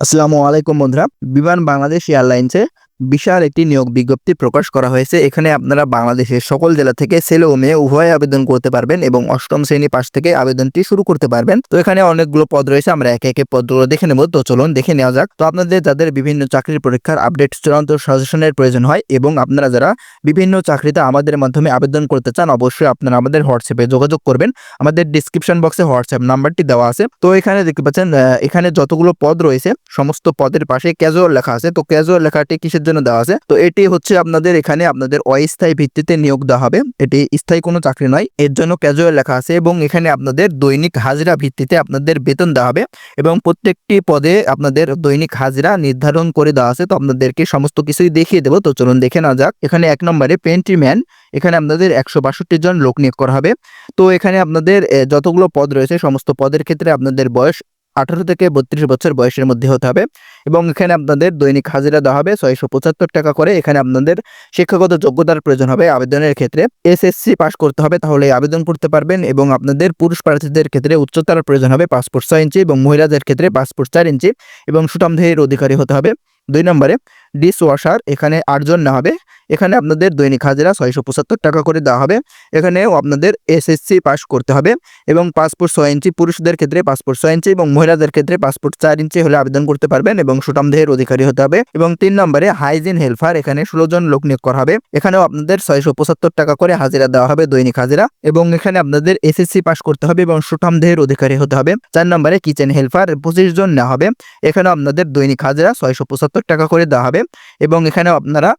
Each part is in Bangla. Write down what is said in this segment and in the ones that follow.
আসসালামু আলাইকুম বন্ধুরা। বিমান বাংলাদেশ এয়ারলাইন্সে বিশাল একটি নিয়োগ বিজ্ঞপ্তি প্রকাশ করা হয়েছে। এখানে আপনারা বাংলাদেশের সকল জেলা থেকে ছেলে ও মেয়ে উভয় আবেদন করতে পারবেন এবং অষ্টম শ্রেণি পাশ থেকে আবেদনটি শুরু করতে পারবেন। তো এখানে অনেকগুলো পদ রয়েছে, আমরা একে একে পদগুলো দেখে নেব। তো চলুন দেখে নেওয়া যাক। তো আপনাদের যাদের বিভিন্ন চাকরির পরীক্ষার আপডেট চূড়ান্ত সাজেশনের প্রয়োজন হয় এবং আপনারা যারা বিভিন্ন চাকরিতে আমাদের মাধ্যমে আবেদন করতে চান, অবশ্যই আপনারা আমাদের হোয়াটসঅ্যাপে যোগাযোগ করবেন। আমাদের ডিসক্রিপশন বক্সে হোয়াটসঅ্যাপ নাম্বারটি দেওয়া আছে। তো এখানে দেখতে পাচ্ছেন এখানে যতগুলো পদ রয়েছে, সমস্ত পদের পাশে ক্যাজুয়াল লেখা আছে। তো ক্যাজুয়াল লেখাটি কিসের জন্য দেওয়া আছে। তো এটি হচ্ছে আপনাদের এখানে আপনাদের অস্থায়ী ভিত্তিতে নিয়োগ দেওয়া হবে। এটি স্থায়ী কোনো চাকরি নয়। এর জন্য ক্যাজুয়াল লেখা আছে এবং এখানে আপনাদের দৈনিক হাজিরা ভিত্তিতে আপনাদের বেতন দেওয়া হবে এবং প্রত্যেকটি পদে আপনাদের দৈনিক হাজিরা নির্ধারণ করে দেওয়া আছে। তো আপনাদেরকে সমস্ত কিছুই দেখিয়ে দেবো। তো চলুন দেখে না যাক। এখানে এক নম্বরে পেন্ট্রিম্যান। এখানে আপনাদের একশো বাষট্টি জন লোক নিয়োগ করা হবে। তো এখানে আপনাদের যতগুলো পদ রয়েছে, সমস্ত পদের ক্ষেত্রে আপনাদের বয়স আঠারো থেকে বত্রিশ বছর বয়সের মধ্যে হতে হবে। এবং এখানে আপনাদের দৈনিক হাজিরা দেওয়া হবে ছয়শো পঁচাত্তর টাকা করে। এখানে আপনাদের শিক্ষাগত যোগ্যতার প্রয়োজন হবে আবেদনের ক্ষেত্রে। এসএসসি পাস করতে হবে তাহলে আবেদন করতে পারবেন এবং আপনাদের পুরুষ প্রার্থীদের ক্ষেত্রে উচ্চতার প্রয়োজন হবে পাসপোর্ট ছয় ইঞ্চি এবং মহিলাদের ক্ষেত্রে পাসপোর্ট চার ইঞ্চি এবং সুটামধেয়ের অধিকারী হতে হবে। দুই নম্বরে ডিস ওয়াশার এখানে আটজন নেওয়া হবে। এখানে আপনাদের দৈনিক হাজিরা ছয়শো পঁচাত্তর টাকা করে দেওয়া হবে। এখানেও আপনাদের এসএসসি পাস করতে হবে এবং পাসপোর্ট ছয় ইঞ্চি পুরুষদের ক্ষেত্রে পাসপোর্ট ছয় ইঞ্চি এবং মহিলাদের ক্ষেত্রে পাসপোর্ট চার ইঞ্চি হলে আবেদন করতে পারবেন এবং সুটামদেহের অধিকারী হতে হবে এবং তিন নম্বরে হাইজিন হেলফার এখানে ষোলো জন লোক নিয়োগ করা হবে। এখানেও আপনাদের ছয়শো পঁচাত্তর টাকা করে হাজিরা দেওয়া হবে দৈনিক হাজিরা এবং এখানে আপনাদের এসএসসি পাস করতে হবে এবং সুঠামদেহের অধিকারী হতে হবে। চার নম্বরে কিচেন হেলফার পঁচিশ জন নেওয়া হবে। এখানেও আপনাদের দৈনিক হাজিরা ছয়শো পঁচাত্তর টাকা করে দেওয়া হবে। এবং এখানেও আপনারা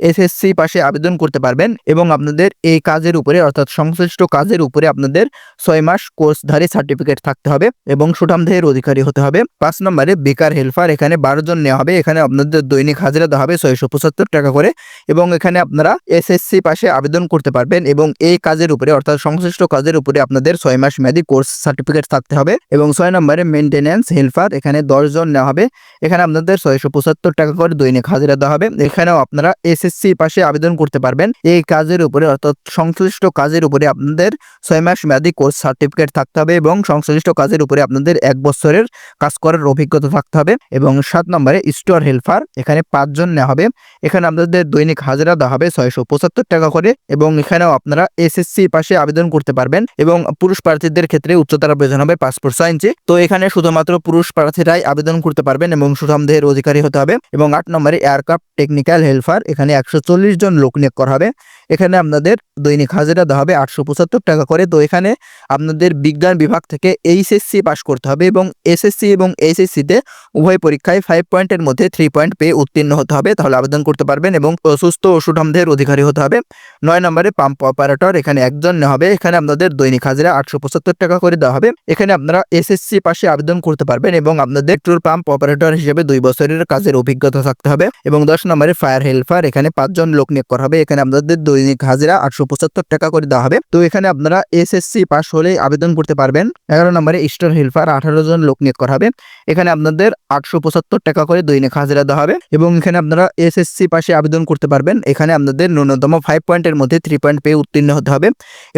এসএসসি পাশে আবেদন করতে পারবেন এবং আপনাদের এই কাজের উপরে, অর্থাৎ সংশ্লিষ্ট কাজের উপরে আপনাদের ছয় মাস কোর্সধারী সার্টিফিকেট থাকতে হবে এবং সুঠামদেহের অধিকারী হতে হবে। পাঁচ নম্বরে বেকার হেল্পার এখানে বারো জন নেওয়া হবে। এখানে আপনাদের দৈনিক হাজিরা দেওয়া হবে ছয়শো পঁচাত্তর টাকা করে এবং এখানে আপনারা এসএসসি পাশে আবেদন করতে পারবেন এবং এই কাজের উপরে, অর্থাৎ সংশ্লিষ্ট কাজের উপরে আপনাদের ছয় মাস মেয়াদী কোর্স সার্টিফিকেট থাকতে হবে এবং ছয় নম্বরে মেনটেন্যান্স হেল্পার এখানে দশ জন নেওয়া হবে। এখানে আপনাদের ছয়শো পঁচাত্তর টাকা করে দৈনিক হাজিরা দেওয়া হবে। এখানেও আপনারা এসএসসি পাশে আবেদন করতে পারবেন। এই কাজের উপরে অর্থাৎ সংশ্লিষ্ট কাজের উপরে আপনাদের ছয় মাস মেয়াদী কোর্স সার্টিফিকেট থাকতে হবে এবং সংশ্লিষ্ট কাজের উপরে আপনাদের এক বছরের কাজ করার অভিজ্ঞতা থাকতে হবে এবং সাত নম্বরে স্টোর হেল্পার, এখানে পাঁচজন নেওয়া হবে। এখানে আপনাদের দৈনিক হাজিরা দেওয়া হবে ছয়শো পঁচাত্তর টাকা করে এবং এখানেও আপনারা এসএসসি পাশে আবেদন করতে পারবেন এবং পুরুষ প্রার্থীদের ক্ষেত্রে উচ্চতার প্রয়োজন হবে পাসপোর্ট ছয় ইঞ্চি তো এখানে শুধুমাত্র পুরুষ প্রার্থীরাই আবেদন করতে পারবেন এবং সুঠামদেহের অধিকারী হতে হবে এবং আট নম্বরে এয়ারক্রাফট টেকনিক্যাল হেল্পার, এখানে একশো চল্লিশ জন লোক নিয়োগ করা হবে। এখানে আপনাদের দৈনিক হাজিরা দেওয়া হবে আটশো পঁচাত্তর টাকা করে। তো এখানে আপনাদের বিজ্ঞান বিভাগ থেকে এইচএসসি পাস করতে হবে এবং এসএসসি এবং এইচএসসিতে উভয় পরীক্ষায় ফাইভ পয়েন্টের মধ্যে থ্রি পয়েন্ট পেয়ে উত্তীর্ণ হতে হবে। তাহলে আবেদন করতে পারবেন এবং সুস্থ ও সুঠামদেহের অধিকারী হতে হবে। নয় নম্বরে পাম্প অপারেটর এখানে একজন হবে। এখানে আপনাদের দৈনিক হাজিরা আটশো পঁচাত্তর টাকা করে দেওয়া হবে। এখানে আপনারা এসএসসি পাশে আবেদন করতে পারবেন এবং আপনাদের পেট্রোল পাম্প অপারেটর হিসেবে দুই বছরের কাজের অভিজ্ঞতা থাকতে হবে। এবং দশ নম্বরে ফায়ার হেল্পার এখানে পাঁচজন লোক নিয়োগ করা হবে। এখানে আপনাদের দৈনিক হাজিরা আটশো পঁচাত্তর টাকা করে দেওয়া হবে। তো এখানে আপনারা এসএসসি পাস হলে আবেদন করতে পারবেন। এগারো নম্বরে স্টোর হেল্পার আঠারো জন লোক নিয়োগ করা হবে। এখানে আপনাদের আটশো পঁচাত্তর টাকা করে দৈনিক হাজিরা দেওয়া হবে এবং এখানে আপনারা এসএসসি পাশে আবেদন করতে পারবেন। এখানে আপনাদের ন্যূনতম ফাইভ পয়েন্টের মধ্যে থ্রি পয়েন্ট পেয়ে উত্তীর্ণ হতে হবে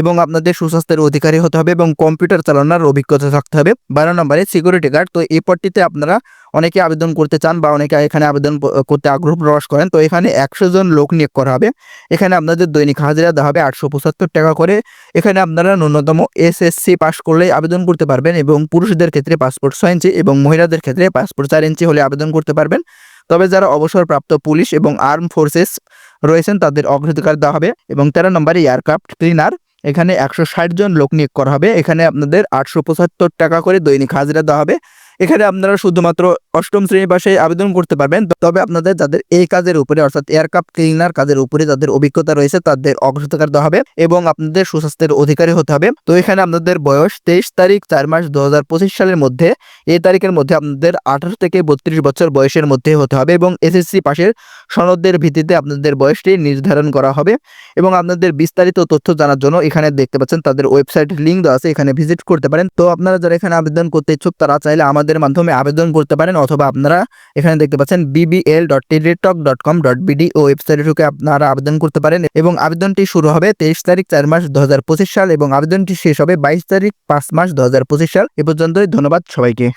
এবং আপনাদের সুস্বাস্থ্যের অধিকারী হতে হবে এবং কম্পিউটার চালানোর অভিজ্ঞতা থাকতে হবে। বারো নম্বরে সিকিউরিটি গার্ড তো এই পদটিতে আপনারা অনেকে আবেদন করতে চান বা অনেকে এখানে আবেদন করতে আগ্রহ প্রকাশ করেন, তো এখানে একশো জন লোক নিয়োগ করা হবে। এখানে আপনাদের দৈনিক হাজিরা দেওয়া হবে আটশো পঁচাত্তর টাকা করে। এখানে আপনারা ন্যূনতম এসএসসি পাস করলেই আবেদন করতে পারবেন এবং পুরুষদের ক্ষেত্রে পাসপোর্ট ছয় ইঞ্চি এবং মহিলাদের ক্ষেত্রে পাসপোর্ট চার ইঞ্চি হলে আবেদন করতে পারবেন। তবে যারা অবসরপ্রাপ্ত পুলিশ এবং আর্ম ফোর্সেস রয়েছেন, তাদের অগ্রাধিকার দেওয়া হবে এবং তেরো নম্বরে এয়ারক্রাফট ক্লিনার, এখানে একশো ষাট জন লোক নিয়োগ করা হবে। এখানে আপনাদের আটশো পঁচাত্তর টাকা করে দৈনিক হাজিরা দেওয়া হবে। এখানে আপনারা শুধুমাত্র অষ্টম শ্রেণি পাশে আবেদন করতে পারবেন। তবে আপনাদের যাদের এই কাজের উপরে, অর্থাৎ এয়ারক্রাফট ক্লিনার কাজের উপরে যাদের অভিজ্ঞতা রয়েছে, তাদের অগ্রাধিকার দেওয়া হবে এবং আপনাদের সুস্বাস্থ্যের অধিকারী হতে হবে। তো এখানে আপনাদের বয়স তেইশ তারিখ চার মাস দু হাজার পঁচিশ সালের মধ্যে, এই তারিখের মধ্যে আপনাদের আঠারো থেকে বত্রিশ বছর বয়সের মধ্যে হতে হবে এবং এসএসসি পাশের সনদের ভিত্তিতে আপনাদের বয়সটি নির্ধারণ করা হবে এবং আপনাদের বিস্তারিত তথ্য জানার জন্য এখানে দেখতে পাচ্ছেন তাদের ওয়েবসাইট লিঙ্ক দেওয়া আছে, এখানে ভিজিট করতে পারেন। তো আপনারা যারা এখানে আবেদন করতে ইচ্ছুক, তারা চাইলে আমাদের মাধ্যমে আবেদন করতে পারেন অথবা আপনারা এখানে দেখতে পাচ্ছেন BBL dot Teletalk dot com dot BD ও ওয়েবসাইটে ঢুকে আপনারা আবেদন করতে পারেন এবং আবেদনটি শুরু হবে তেইশ তারিখ চার মাস দু হাজার পঁচিশ সাল এবং আবেদনটি শেষ হবে বাইশ তারিখ পাঁচ মাস দু হাজার পঁচিশ সাল। এ পর্যন্তই, ধন্যবাদ সবাইকে।